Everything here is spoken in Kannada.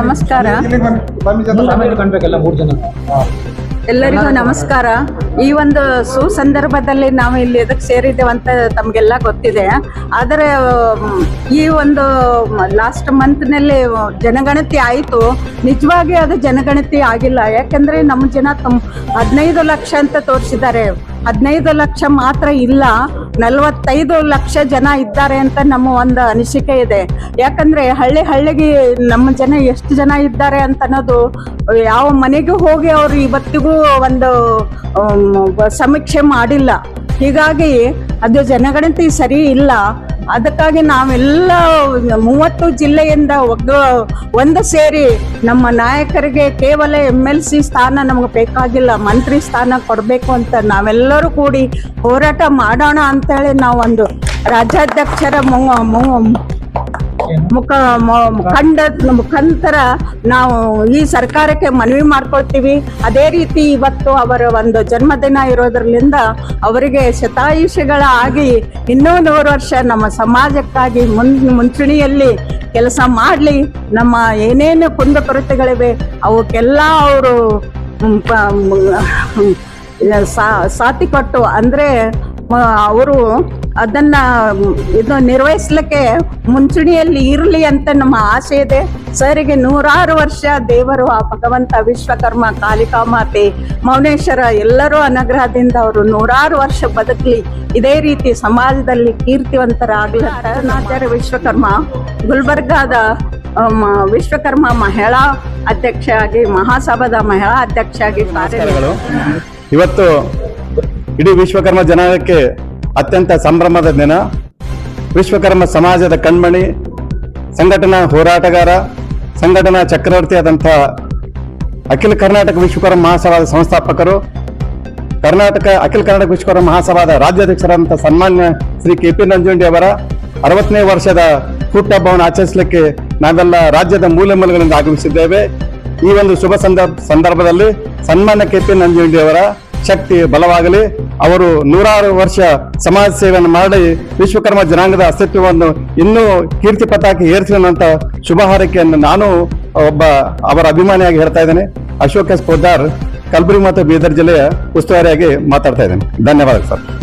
ನಮಸ್ಕಾರ. ಎಲ್ಲರಿಗೂ ನಮಸ್ಕಾರ. ಈ ಒಂದು ಸುಸಂದರ್ಭದಲ್ಲಿ ನಾವು ಇಲ್ಲಿ ಎದಕ್ಕೆ ಸೇರಿದ್ದೇವೆ ಅಂತ ತಮಗೆಲ್ಲ ಗೊತ್ತಿದೆ. ಆದರೆ ಈ ಒಂದು ಲಾಸ್ಟ್ ಮಂತ್ನಲ್ಲಿ ಜನಗಣತಿ ಆಯಿತು. ನಿಜವಾಗಿ ಅದು ಜನಗಣತಿ ಆಗಿಲ್ಲ. ಯಾಕಂದ್ರೆ ನಮ್ಮ ಜನ ತಮ್ ಹದಿನೈದು ಲಕ್ಷ ಅಂತ ತೋರಿಸಿದ್ದಾರೆ. ಹದಿನೈದು ಲಕ್ಷ ಮಾತ್ರ ಇಲ್ಲ. ನಲವತ್ತೈದು ಲಕ್ಷ ಜನ ಇದ್ದಾರೆ ಅಂತ ನಮ್ಮ ಒಂದು ಅನಿಸಿಕೆ ಇದೆ. ಯಾಕಂದ್ರೆ ಹಳ್ಳಿ ಹಳ್ಳಿಗೆ ನಮ್ಮ ಜನ ಎಷ್ಟು ಜನ ಇದ್ದಾರೆ ಅಂತ ಅನ್ನೋದು ಯಾವ ಮನೆಗೂ ಹೋಗಿ ಅವರು ಇವತ್ತಿಗೂ ಒಂದು ಸಮೀಕ್ಷೆ ಮಾಡಿಲ್ಲ. ಹೀಗಾಗಿ ಅದು ಜನಗಣತಿ ಸರಿ ಇಲ್ಲ. ಅದಕ್ಕಾಗಿ ನಾವೆಲ್ಲ ಮೂವತ್ತು ಜಿಲ್ಲೆಯಿಂದ ಒಗ್ಗ ಒಂದು ಸೇರಿ ನಮ್ಮ ನಾಯಕರಿಗೆ ಕೇವಲ ಎಂ ಎಲ್ ಸಿ ಸ್ಥಾನ ನಮಗೆ ಬೇಕಾಗಿಲ್ಲ, ಮಂತ್ರಿ ಸ್ಥಾನ ಕೊಡಬೇಕು ಅಂತ ನಾವೆಲ್ಲರೂ ಕೂಡಿ ಹೋರಾಟ ಮಾಡೋಣ ಅಂತೇಳಿ ನಾವೊಂದು ರಾಜ್ಯಾಧ್ಯಕ್ಷರ ಮುಖ ಕಂಡ ಮುಖಾಂತರ ನಾವು ಈ ಸರ್ಕಾರಕ್ಕೆ ಮನವಿ ಮಾಡ್ಕೊಳ್ತೀವಿ. ಅದೇ ರೀತಿ ಇವತ್ತು ಅವರ ಒಂದು ಜನ್ಮದಿನ ಇರೋದ್ರಲ್ಲಿಂದ ಅವರಿಗೆ ಶತಾಯುಷಿಗಳ ಆಗಿ ಇನ್ನೂ ನೂರು ವರ್ಷ ನಮ್ಮ ಸಮಾಜಕ್ಕಾಗಿ ಮುನ್, ಮುಂಚೂಣಿಯಲ್ಲಿ ಕೆಲಸ ಮಾಡಲಿ. ನಮ್ಮ ಏನೇನು ಕುಂದುಕೊರತೆಗಳಿವೆ, ಅವಕ್ಕೆಲ್ಲ ಅವರು ಸಾತಿ ಕೊಟ್ಟು, ಅಂದರೆ ಅವರು ಅದನ್ನ, ಇದು ನಿರ್ವಹಿಸ್ಲಿಕ್ಕೆ ಮುಂಚೂಣಿಯಲ್ಲಿ ಇರಲಿ ಅಂತ ನಮ್ಮ ಆಸೆ ಇದೆ. ಸರಿಗೆ ನೂರಾರು ವರ್ಷ ದೇವರು ಆ ಭಗವಂತ ವಿಶ್ವಕರ್ಮ ಕಾಳಿಕಾ ಮಾತೆ ಮೌನೇಶ್ವರ ಎಲ್ಲರೂ ಅನುಗ್ರಹದಿಂದ ಅವರು ನೂರಾರು ವರ್ಷ ಬದುಕಲಿ. ಇದೇ ರೀತಿ ಸಮಾಜದಲ್ಲಿ ಕೀರ್ತಿವಂತರಾಗಲಿ ಆಚಾರ್ಯ ವಿಶ್ವಕರ್ಮ, ಗುಲ್ಬರ್ಗಾದ ವಿಶ್ವಕರ್ಮ ಮಹಿಳಾ ಅಧ್ಯಕ್ಷ ಆಗಿ, ಮಹಾಸಭಾದ ಮಹಿಳಾ ಅಧ್ಯಕ್ಷ ಆಗಿ ಇವತ್ತು ಇಡೀ ವಿಶ್ವಕರ್ಮ ಜನಾಂಗಕ್ಕೆ ಅತ್ಯಂತ ಸಂಭ್ರಮದ ದಿನ. ವಿಶ್ವಕರ್ಮ ಸಮಾಜದ ಕಣ್ಮಣಿ, ಸಂಘಟನಾ ಹೋರಾಟಗಾರ, ಸಂಘಟನಾ ಚಕ್ರವರ್ತಿಯಾದಂಥ ಅಖಿಲ ಕರ್ನಾಟಕ ವಿಶ್ವಕರ್ಮ ಮಹಾಸಭಾದ ಸಂಸ್ಥಾಪಕರು, ಕರ್ನಾಟಕ ಅಖಿಲ ಕರ್ನಾಟಕ ವಿಶ್ವಕರ್ಮ ಮಹಾಸಭಾದ ರಾಜ್ಯಾಧ್ಯಕ್ಷರಾದಂಥ ಸನ್ಮಾನ್ಯ ಶ್ರೀ ಕೆ ಪಿ ನಂಜುಂಡಿ ಅವರ ಅರವತ್ತನೇ ವರ್ಷದ ಹುಟ್ಟಹಬ್ಬವನ್ನು ಆಚರಿಸಲಿಕ್ಕೆ ನಾವೆಲ್ಲ ರಾಜ್ಯದ ಮೂಲೆ ಮೂಲೆಗಳಿಂದ ಆಗಮಿಸಿದ್ದೇವೆ. ಈ ಒಂದು ಶುಭ ಸಂದರ್ಭ, ಸಂದರ್ಭದಲ್ಲಿ ಸನ್ಮಾನ್ಯ ಕೆ ಪಿ ನಂಜುಂಡಿ ಅವರ ಶಕ್ತಿ ಬಲವಾಗಲಿ. ಅವರು ನೂರಾರು ವರ್ಷ ಸಮಾಜ ಸೇವೆಯನ್ನು ಮಾಡಿ ವಿಶ್ವಕರ್ಮ ಜನಾಂಗದ ಅಸ್ತಿತ್ವವನ್ನು ಇನ್ನೂ ಕೀರ್ತಿ ಪತಾಕಿ ಏರಿಸಿದಂತ ಶುಭ ಹಾರೈಕೆಯನ್ನು ನಾನು ಒಬ್ಬ ಅವರ ಅಭಿಮಾನಿಯಾಗಿ ಹೇಳ್ತಾ ಇದ್ದೇನೆ. ಅಶೋಕ್ ಪೋದ್ದಾರ್ ಕಲಬುರಗಿ ಮತ್ತು ಬೀದರ್ ಜಿಲ್ಲೆಯ ಉಸ್ತುವಾರಿಯಾಗಿ ಮಾತಾಡ್ತಾ ಇದ್ದೇನೆ. ಧನ್ಯವಾದ ಸರ್.